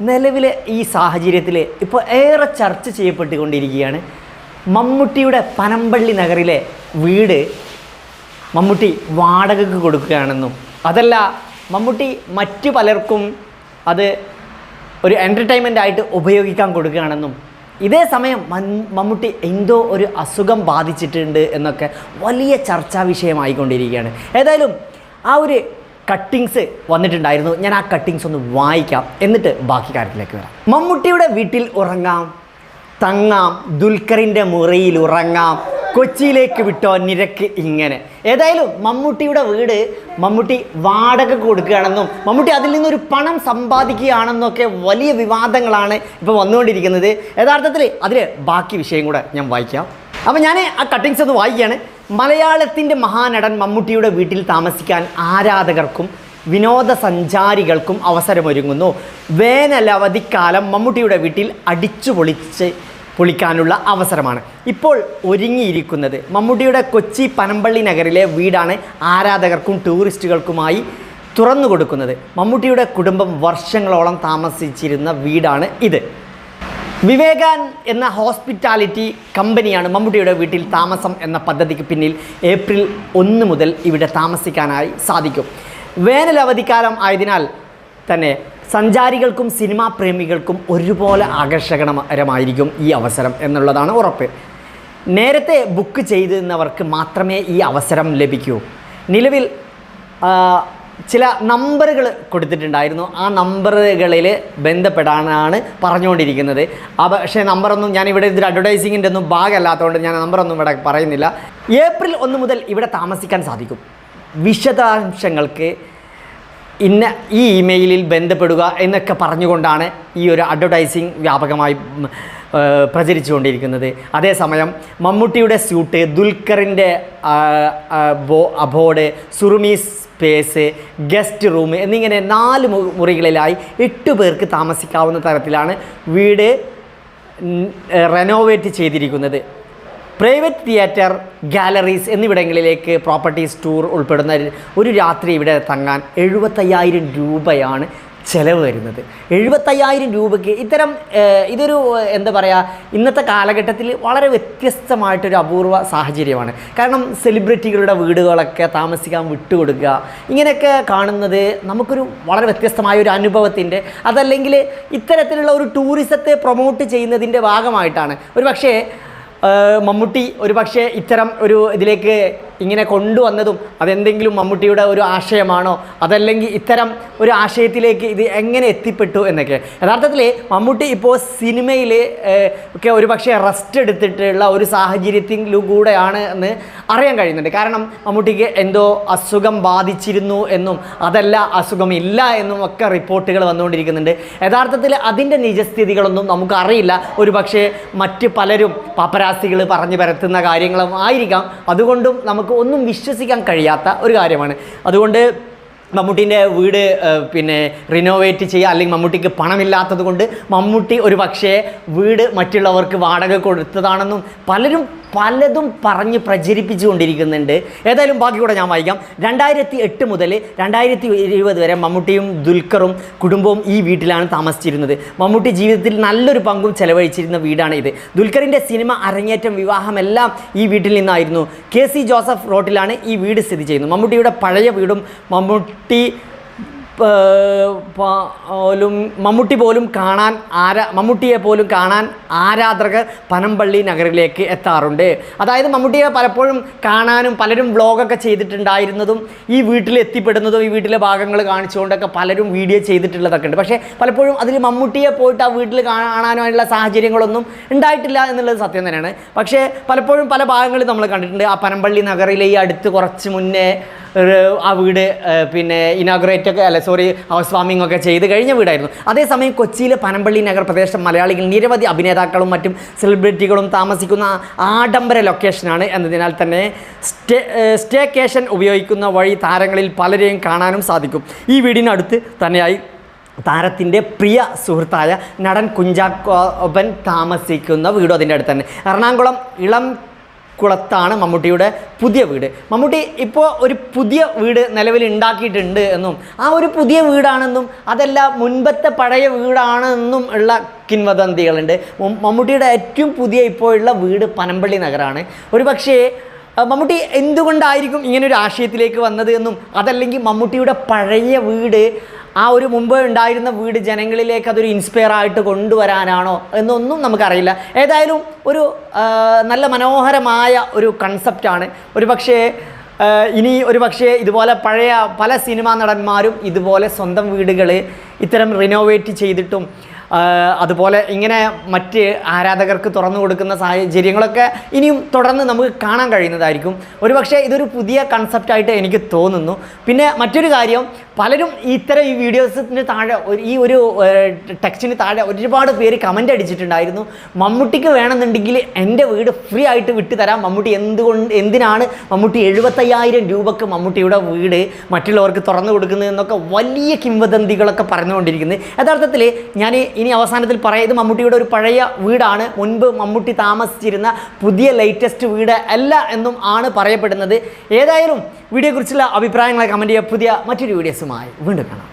നിലവിലെ ഈ സാഹചര്യത്തിൽ ഇപ്പോൾ ഏറെ ചർച്ച ചെയ്യപ്പെട്ടുകൊണ്ടിരിക്കുകയാണ് മമ്മൂട്ടിയുടെ പനമ്പള്ളി നഗറിലെ വീട് മമ്മൂട്ടി വാടകയ്ക്ക് കൊടുക്കുകയാണെന്നും. അതല്ല മമ്മൂട്ടി മറ്റു പലർക്കും അത് ഒരു എന്റർടൈൻമെന്റ് ആയിട്ട് ഉപയോഗിക്കാൻ കൊടുക്കുകയാണെന്നും. ഇതേ സമയം മമ്മൂട്ടി എന്തോ ഒരു അസുഖം ബാധിച്ചിട്ടുണ്ട് എന്നൊക്കെ വലിയ ചർച്ചാ വിഷയമായിക്കൊണ്ടിരിക്കുകയാണ്. ഏതായാലും ആ ഒരു കട്ടിങ്സ് വന്നിട്ടുണ്ടായിരുന്നു. ഞാൻ ആ കട്ടിങ്സ് ഒന്ന് വായിക്കാം. എന്നിട്ട് ബാക്കി കാര്യത്തിലേക്ക് വരാം. മമ്മൂട്ടിയുടെ വീട്ടിൽ ഉറങ്ങാം. തങ്ങാം. ദുൽഖറിന്റെ മുറിയിൽ ഉറങ്ങാം. കൊച്ചിയിലേക്ക് വിട്ടോ നിരക്ക് ഇങ്ങനെ. ഏതായാലും മമ്മൂട്ടിയുടെ വീട് മമ്മൂട്ടി വാടക കൊടുക്കുകയാണെന്നും മമ്മൂട്ടി അതിൽ നിന്നൊരു പണം സമ്പാദിക്കുകയാണെന്നൊക്കെ വലിയ വിവാദങ്ങളാണ് ഇപ്പോൾ വന്നുകൊണ്ടിരിക്കുന്നത്. യഥാർത്ഥത്തിൽ അതിൽ ബാക്കി വിഷയം കൂടെ ഞാൻ വായിക്കാം. അപ്പോൾ ഞാൻ ആ കട്ടിങ്സ് ഒന്ന് വായിക്കുകയാണ്. മലയാളത്തിന്റെ മഹാനടൻ മമ്മൂട്ടിയുടെ വീട്ടിൽ താമസിക്കാൻ ആരാധകർക്കും വിനോദസഞ്ചാരികൾക്കും അവസരമൊരുങ്ങുന്നു. വേനലവധിക്കാലം മമ്മൂട്ടിയുടെ വീട്ടിൽ അടിച്ചു പൊളിച്ച് പൊളിക്കാനുള്ള അവസരമാണ്. ഇപ്പോൾ ഒരുങ്ങിയിരിക്കുന്നത് മമ്മൂട്ടിയുടെ കൊച്ചി പനമ്പള്ളി നഗറിലെ വീടാണ് ആരാധകർക്കും ടൂറിസ്റ്റുകൾക്കുമായി തുറന്നു കൊടുക്കുന്നത് മമ്മൂട്ടിയുടെ കുടുംബം വർഷങ്ങളോളം താമസിച്ചിരുന്ന വീടാണ് ഇത്. വിവേകാൻ എന്ന ഹോസ്പിറ്റാലിറ്റി കമ്പനിയാണ് മമ്മൂട്ടിയുടെ വീട്ടിൽ താമസം എന്ന പദ്ധതിക്ക് പിന്നിൽ ഏപ്രിൽ ഒന്ന് മുതൽ ഇവിടെ താമസിക്കാനായി സാധിക്കും. വേനൽ അവധിക്കാലം ആയതിനാൽ തന്നെ സഞ്ചാരികൾക്കും സിനിമാ പ്രേമികൾക്കും ഒരുപോലെ ആകർഷകരമായിരിക്കും ഈ അവസരം എന്നുള്ളതാണ് ഉറപ്പ്. നേരത്തെ ബുക്ക് ചെയ്തിരുന്നവർക്ക് മാത്രമേ ഈ അവസരം ലഭിക്കൂ. നിലവിൽ ചില നമ്പറുകൾ കൊടുത്തിട്ടുണ്ടായിരുന്നു. ആ നമ്പറുകളിൽ ബന്ധപ്പെടാനാണ് പറഞ്ഞുകൊണ്ടിരിക്കുന്നത്. ആ പക്ഷേ നമ്പറൊന്നും ഞാൻ ഇവിടെ ഇതിൽ അഡ്വർടൈസിങ്ങിന്റെ ഒന്നും ഭാഗമല്ലാത്തതുകൊണ്ട് ഞാൻ നമ്പറൊന്നും ഇവിടെ പറയുന്നില്ല. ഏപ്രിൽ ഒന്ന് മുതൽ ഇവിടെ താമസിക്കാൻ സാധിക്കും. വിശദാംശങ്ങൾക്ക് ഇന്ന ഈ ഇമെയിലിൽ ബന്ധപ്പെടുക എന്നൊക്കെ പറഞ്ഞുകൊണ്ടാണ് ഈ ഒരു അഡ്വർടൈസിങ് വ്യാപകമായി പ്രചരിച്ചുകൊണ്ടിരിക്കുന്നത്. അതേസമയം മമ്മൂട്ടിയുടെ സ്യൂട്ട് ദുൽഖറിന്റെ ബോ അബോർഡ് സുറുമി സ്പേസ് ഗസ്റ്റ് റൂം എന്നിങ്ങനെ നാല് മുറികളിലായി എട്ട് പേർക്ക് താമസിക്കാവുന്ന തരത്തിലാണ് വീട് റെനോവേറ്റ് ചെയ്തിരിക്കുന്നത്. പ്രൈവറ്റ് തിയേറ്റർ ഗാലറീസ് എന്നിവിടങ്ങളിലേക്ക് പ്രോപ്പർട്ടീസ് ടൂർ ഉൾപ്പെടുന്ന ഒരു രാത്രി ഇവിടെ തങ്ങാൻ എഴുപത്തയ്യായിരം രൂപയാണ് ചിലവ് വരുന്നത്. എഴുപത്തയ്യായിരം രൂപയ്ക്ക് ഇത്തരം ഇതൊരു എന്താ പറയുക ഇന്നത്തെ കാലഘട്ടത്തിൽ വളരെ വ്യത്യസ്തമായിട്ടൊരു അപൂർവ സാഹചര്യമാണ്. കാരണം സെലിബ്രിറ്റികളുടെ വീടുകളൊക്കെ താമസിക്കാൻ വിട്ടുകൊടുക്കുക ഇങ്ങനെയൊക്കെ കാണുന്നത് നമുക്കൊരു വളരെ വ്യത്യസ്തമായ ഒരു അനുഭവത്തിന്റെ അതല്ലെങ്കിൽ ഇത്തരത്തിലുള്ള ഒരു ടൂറിസത്തെ പ്രൊമോട്ട് ചെയ്യുന്നതിന്റെ ഭാഗമായിട്ടാണ്. ഒരു പക്ഷേ മമ്മൂട്ടി ഒരു പക്ഷേ ഇത്തരം ഒരു ഇതിലേക്ക് ഇങ്ങനെ കൊണ്ടുവന്നതും അതെന്തെങ്കിലും മമ്മൂട്ടിയുടെ ഒരു ആശയമാണോ? അതല്ലെങ്കിൽ ഇത്തരം ഒരു ആശയത്തിലേക്ക് ഇത് എങ്ങനെ എത്തിപ്പെട്ടു എന്നൊക്കെ. യഥാർത്ഥത്തിൽ മമ്മൂട്ടി ഇപ്പോൾ സിനിമയിൽ ഒക്കെ ഒരു പക്ഷേ റെസ്റ്റ് എടുത്തിട്ടുള്ള ഒരു സാഹചര്യത്തിലൂടെയാണ് എന്ന് അറിയാൻ കഴിയുന്നുണ്ട്. കാരണം മമ്മൂട്ടിക്ക് എന്തോ അസുഖം ബാധിച്ചിരുന്നു എന്നും അതല്ല അസുഖമില്ല എന്നും ഒക്കെ റിപ്പോർട്ടുകൾ വന്നുകൊണ്ടിരിക്കുന്നുണ്ട്. യഥാർത്ഥത്തിൽ അതിന്റെ നിജസ്ഥിതികളൊന്നും നമുക്കറിയില്ല. ഒരു പക്ഷേ മറ്റ് പലരും പാപ്പരാസികൾ പറഞ്ഞു പരത്തുന്ന കാര്യങ്ങളും ആയിരിക്കാം. അതുകൊണ്ടും നമുക്ക് ഒന്നും വിശ്വസിക്കാൻ കഴിയാത്ത ഒരു കാര്യമാണ്. അതുകൊണ്ട് മമ്മൂട്ടീന്റെ വീട് പിന്നെ റിനോവേറ്റ് ചെയ്യുക അല്ലെങ്കിൽ മമ്മൂട്ടിക്ക് പണമില്ലാത്തത് കൊണ്ട് മമ്മൂട്ടി ഒരു പക്ഷേ വീട് മറ്റുള്ളവർക്ക് വാടക കൊടുത്തതാണെന്നും പലരും പലതും പറഞ്ഞ് പ്രചരിപ്പിച്ചുകൊണ്ടിരിക്കുന്നുണ്ട്. ഏതായാലും ബാക്കി കൂടെ ഞാൻ വായിക്കാം. രണ്ടായിരത്തി എട്ട് മുതൽ രണ്ടായിരത്തി ഇരുപത് വരെ മമ്മൂട്ടിയും ദുൽഖറും കുടുംബവും ഈ വീട്ടിലാണ് താമസിച്ചിരുന്നത്. മമ്മൂട്ടി ജീവിതത്തിൽ നല്ലൊരു പങ്കും ചെലവഴിച്ചിരുന്ന വീടാണ് ഇത്. ദുൽഖറിന്റെ സിനിമ അരങ്ങേറ്റം വിവാഹമെല്ലാം ഈ വീട്ടിൽ നിന്നായിരുന്നു. കെ സി ജോസഫ് റോട്ടിലാണ് ഈ വീട് സ്ഥിതി ചെയ്യുന്നത്. മമ്മൂട്ടിയുടെ പഴയ വീടും മമ്മൂട്ടി പോലും മമ്മൂട്ടി പോലും കാണാൻ ആരാ മമ്മൂട്ടിയെ പോലും കാണാൻ ആരാധകർ പനമ്പള്ളി നഗറിലേക്ക് എത്താറുണ്ട്. അതായത് മമ്മൂട്ടിയെ പലപ്പോഴും കാണാനും പലരും വ്ളോഗൊക്കെ ചെയ്തിട്ടുണ്ടായിരുന്നതും ഈ വീട്ടിൽ എത്തിപ്പെടുന്നതും ഈ വീട്ടിലെ ഭാഗങ്ങൾ കാണിച്ചുകൊണ്ടൊക്കെ പലരും വീഡിയോ ചെയ്തിട്ടുള്ളതൊക്കെ ഉണ്ട്. പക്ഷേ പലപ്പോഴും അതിൽ മമ്മൂട്ടിയെ പോയിട്ട് ആ വീട്ടിൽ കാണാനുള്ള സാഹചര്യങ്ങളൊന്നും ഉണ്ടായിട്ടില്ല എന്നുള്ളത് സത്യം തന്നെയാണ്. പക്ഷേ പലപ്പോഴും പല ഭാഗങ്ങളിൽ നമ്മൾ കണ്ടിട്ടുണ്ട്. ആ പനമ്പള്ളി നഗറിലെ ഈ അടുത്ത് കുറച്ച് മുന്നേ ഒരു ആ വീട് പിന്നെ ഇനാഗുറേറ്റ് ഒക്കെ അല്ല സോറി ഹൗസ് വാമിംഗ് ഒക്കെ ചെയ്ത് കഴിഞ്ഞ വീടായിരുന്നു. അതേസമയം കൊച്ചിയിലെ പനമ്പള്ളി നഗർ പ്രദേശം മലയാളികൾ നിരവധി അഭിനേതാക്കളും മറ്റും സെലിബ്രിറ്റികളും താമസിക്കുന്ന ആഡംബര ലൊക്കേഷനാണ് എന്നതിനാൽ തന്നെ സ്റ്റേ സ്റ്റേക്കേഷൻ ഉപയോഗിക്കുന്ന വഴി താരങ്ങളിൽ പലരെയും കാണാനും സാധിക്കും. ഈ വീടിനടുത്ത് തന്നെയായി താരത്തിന്റെ പ്രിയ സുഹൃത്തായ നടൻ കുഞ്ചാക്കോബൻ താമസിക്കുന്ന വീടും അതിന്റെ അടുത്ത് തന്നെ. എറണാകുളം ഇളം കുളത്താണ് മമ്മൂട്ടിയുടെ പുതിയ വീട്. മമ്മൂട്ടി ഇപ്പോൾ ഒരു പുതിയ വീട് നിലവിൽ ഉണ്ടാക്കിയിട്ടുണ്ട് എന്നും ആ ഒരു പുതിയ വീടാണെന്നും അതല്ല മുൻപത്തെ പഴയ വീടാണെന്നും ഉള്ള കിൻവദന്തികളുണ്ട് മമ്മൂട്ടിയുടെ ഏറ്റവും പുതിയ ഇപ്പോഴുള്ള വീട് പനമ്പള്ളി നഗരമാണ് ഒരു പക്ഷേ മമ്മൂട്ടി എന്തുകൊണ്ടായിരിക്കും ഇങ്ങനെ ഒരു ആശയത്തിലേക്ക് വന്നത് എന്നും അതല്ലെങ്കിൽ മമ്മൂട്ടിയുടെ പഴയ വീട് ആ ഒരു മുമ്പ് ഉണ്ടായിരുന്ന വീട് ജനങ്ങളിലേക്ക് അതൊരു ഇൻസ്പയർ ആയിട്ട് കൊണ്ടുവരാനാണോ എന്നൊന്നും നമുക്കറിയില്ല. ഏതായാലും ഒരു നല്ല മനോഹരമായ ഒരു കൺസെപ്റ്റാണ് ഒരു പക്ഷേ ഇനി ഒരു പക്ഷേ ഇതുപോലെ പഴയ പല സിനിമാ നടന്മാരും ഇതുപോലെ സ്വന്തം വീടുകൾ ഇത്തരം റിനോവേറ്റ് ചെയ്തിട്ടും അതുപോലെ ഇങ്ങനെ മറ്റ് ആരാധകർക്ക് തുറന്നു കൊടുക്കുന്ന സാഹചര്യങ്ങളൊക്കെ ഇനിയും തുടർന്ന് നമുക്ക് കാണാൻ കഴിയുന്നതായിരിക്കും. ഒരുപക്ഷെ ഇതൊരു പുതിയ കൺസെപ്റ്റായിട്ട് എനിക്ക് തോന്നുന്നു. പിന്നെ മറ്റൊരു കാര്യം പലരും ഇത്തരം ഈ വീഡിയോസിന് താഴെ ഒരു- ഈ ഒരു ടെക്സ്റ്റിന് താഴെ ഒരുപാട് പേര് കമന്റ് അടിച്ചിട്ടുണ്ടായിരുന്നു. മമ്മൂട്ടിക്ക് വേണമെന്നുണ്ടെങ്കിൽ എന്റെ വീട് ഫ്രീ ആയിട്ട് വിട്ടു തരാം. മമ്മൂട്ടി എന്തുകൊണ്ട് എന്തിനാണ് മമ്മൂട്ടി എഴുപത്തയ്യായിരം രൂപക്ക് മമ്മൂട്ടിയുടെ വീട് മറ്റുള്ളവർക്ക് തുറന്നു കൊടുക്കുന്നത് എന്നൊക്കെ വലിയ കിംവദന്തികളൊക്കെ പറഞ്ഞുകൊണ്ടിരിക്കുന്നത്. യഥാർത്ഥത്തിൽ ഞാൻ ഇനി അവസാനത്തിൽ പറയാം ഇത് മമ്മൂട്ടിയുടെ ഒരു പഴയ വീടാണ്. മുൻപ് മമ്മൂട്ടി താമസിച്ചിരുന്ന പുതിയ ലേറ്റസ്റ്റ് വീട് അല്ല എന്നും ആണ് പറയപ്പെടുന്നത്. ഏതായാലും വീഡിയോയെക്കുറിച്ചുള്ള അഭിപ്രായങ്ങളെ കമന്റ് ചെയ്യുക. പുതിയ മറ്റൊരു വീഡിയോസുമായി വീണ്ടും കാണാം